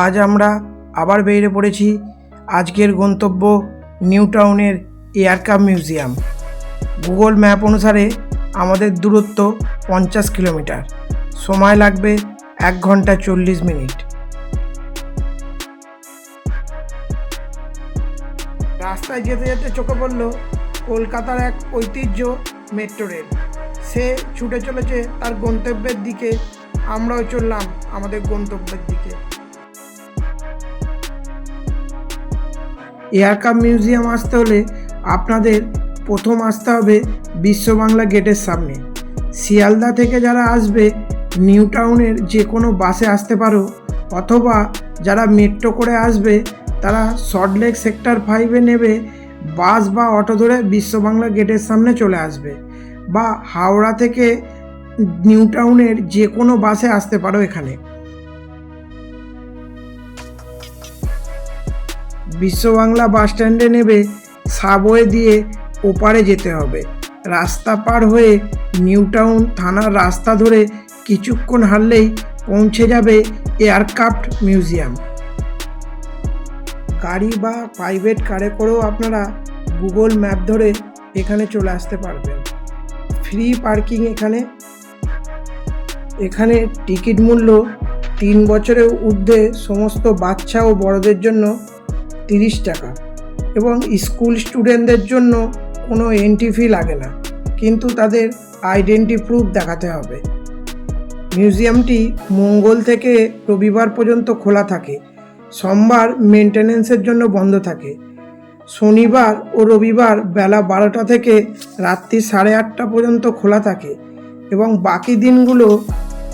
আজ আমরা আবার বেরিয়ে পড়েছি আজকের গন্তব্য নিউ টাউনের এয়ারকাপ মিউজিয়াম। গুগল ম্যাপ অনুসারে আমাদের দূরত্ব পঞ্চাশ কিলোমিটার। সময় লাগবে এক ঘণ্টা চল্লিশ মিনিট। রাস্তায় যেতে যেতে চোখে পড়ল কলকাতার এক ঐতিহ্য মেট্রো রেল। সে ছুটে চলেছে তার গন্তব্যের দিকে। আমরাও চললাম আমাদের গন্তব্যের দিকে। এয়ারকাপ মিউজিয়াম আসতে হলে আপনাদের প্রথম আসতে হবে বিশ্ব বাংলা গেটের সামনে। শিয়ালদা থেকে যারা আসবে, নিউ টাউনের যে কোনো বাসে আসতে পারো, অথবা যারা মেট্রো করে আসবে, তারা সল্টলেক সেক্টর ফাইভে নেবে, বাস বা অটো ধরে বিশ্ব বাংলা গেটের সামনে চলে আসবে। বা হাওড়া থেকে নিউ টাউনের যে কোনো বাসে আসতে পারো এখানে। বিশ্ব বাংলা বাস স্ট্যান্ডে নেবে সাবওয়ে দিয়ে ওপারে যেতে হবে। রাস্তা পার হয়ে নিউ টাউন থানার রাস্তা ধরে কিছুক্ষণ হারলেই পৌঁছে যাবে এয়ারক্রাফট মিউজিয়াম। গাড়ি বা প্রাইভেট কারে করেও আপনারা গুগল ম্যাপ ধরে এখানে চলে আসতে পারবেন। ফ্রি পার্কিং এখানে। এখানে টিকিট মূল্য তিন বছরের ঊর্ধ্বে সমস্ত বাচ্চা ও বড়দের জন্য তিরিশ টাকা। এবং স্কুল স্টুডেন্টদের জন্য কোনো এন্ট্রি ফি লাগে না। কিন্তু তাদের আইডেন্টি প্রুফ দেখাতে হবে। মিউজিয়ামটি মঙ্গল থেকে রবিবার পর্যন্ত খোলা থাকে। সোমবার মেনটেনেন্সের জন্য বন্ধ থাকে। শনিবার ও রবিবার বেলা বারোটা থেকে রাত্রি সাড়ে আটটা পর্যন্ত খোলা থাকে। এবং বাকি দিনগুলো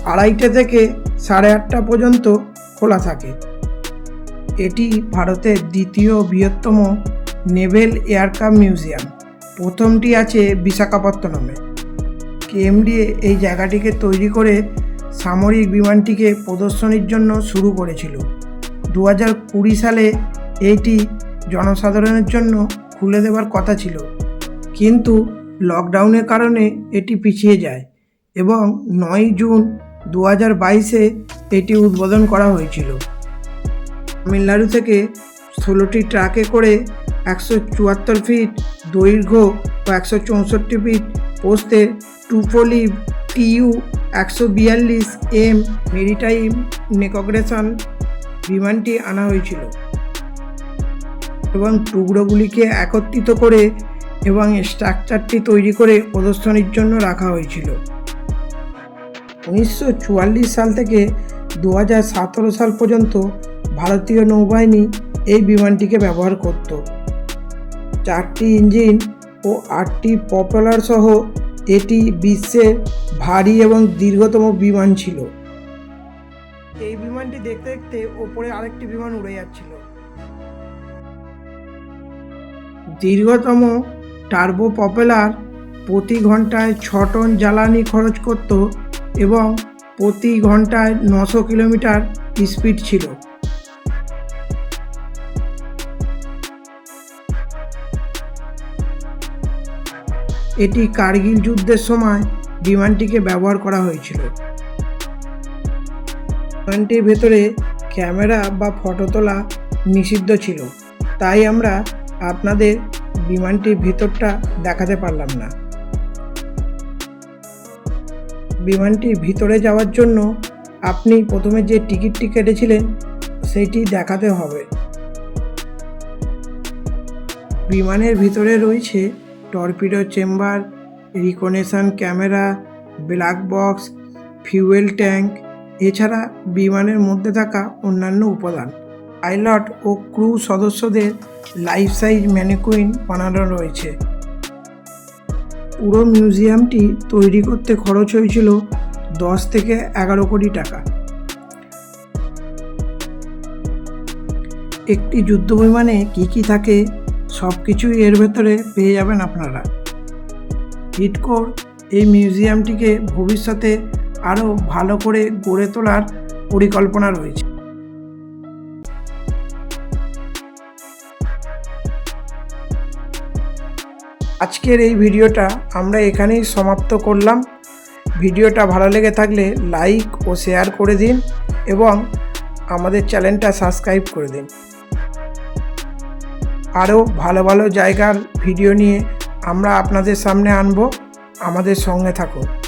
আড়াইটে থেকে সাড়ে আটটা পর্যন্ত খোলা থাকে। এটি ভারতের দ্বিতীয় বৃহত্তম নেভেল এয়ারক্রাফট মিউজিয়াম। প্রথমটি আছে বিশাখাপত্তনমে। কেএমডিএ এই জায়গাটিকে তৈরি করে সামরিক বিমানটিকে প্রদর্শনীর জন্য শুরু করেছিল। দু হাজার কুড়ি সালে এটি জনসাধারণের জন্য খুলে দেওয়ার কথা ছিল। কিন্তু লকডাউনের কারণে এটি পিছিয়ে যায় এবং নয় জুন দু হাজার বাইশে এটি উদ্বোধন করা হয়েছিল। তামিলনাড়ু থেকে ষোলোটি ট্রাকে করে একশো চুয়াত্তর ফিট দৈর্ঘ্য ও একশো চৌষট্টি ফিট পোস্তের টুপোলিভ টিইউ একশো বিয়াল্লিশ এম মেরিটাইম নেকগ্রেশন বিমানটি আনা হয়েছিল এবং টুকরোগুলিকে একত্রিত করে এবং স্ট্রাকচারটি তৈরি করে প্রদর্শনীর জন্য রাখা হয়েছিল। উনিশশো চুয়াল্লিশ সাল থেকে দু হাজার সতেরো সাল পর্যন্ত ভারতীয় নৌবাহিনী এই বিমানটিকে ব্যবহার করত। চারটি ইঞ্জিন ও আটটি পপুলার সহ এটি বিশ্বের ভারী এবং দীর্ঘতম বিমান ছিল। এই বিমানটি দেখতে দেখতে ওপরে আরেকটি বিমান উড়ে যাচ্ছিল। দীর্ঘতম টার্বো পপুলার প্রতি ঘন্টায় ছ টন জ্বালানি খরচ করত এবং প্রতি ঘন্টায় নশো কিলোমিটার স্পিড ছিল। এটি কার্গিল যুদ্ধের সময় বিমানটিকে ব্যবহার করা হয়েছিল। বিমানটির ভেতরে ক্যামেরা বা ফটো তোলা নিষিদ্ধ ছিল। তাই আমরা আপনাদের বিমানটির ভিতরটা দেখাতে পারলাম না। বিমানটির ভিতরে যাওয়ার জন্য আপনি প্রথমে যে টিকিটটি কেটেছিলেন সেইটি দেখাতে হবে। বিমানের ভিতরে রয়েছে torpedo chamber, reconnaissance camera, black box, fuel tank, এছাড়া বিমানের মধ্যে থাকা অন্যান্য উপাদান। পাইলট ও ক্রু সদস্যদের লাইফ সাইজ ম্যানিকুইন বানানো রয়েছে। পুরো মিউজিয়ামটি তৈরি করতে খরচ হয়েছিল দশ থেকে এগারো কোটি টাকা। একটি যুদ্ধ বিমানে কী কী থাকে সব কিছুই এর ভেতরে পেয়ে যাবেন আপনারা। হিটকোর এই মিউজিয়ামটিকে ভবিষ্যতে আরও ভালো করে গড়ে তোলার পরিকল্পনা রয়েছে। আজকের এই ভিডিওটা আমরা এখানেই সমাপ্ত করলাম। ভিডিওটা ভালো লেগে থাকলে লাইক ও শেয়ার করে দিন এবং আমাদের চ্যানেলটা সাবস্ক্রাইব করে দিন। আরও ভালো ভালো জায়গার ভিডিও নিয়ে আমরা আপনাদের সামনে আনব। আমাদের সঙ্গে থাকুন।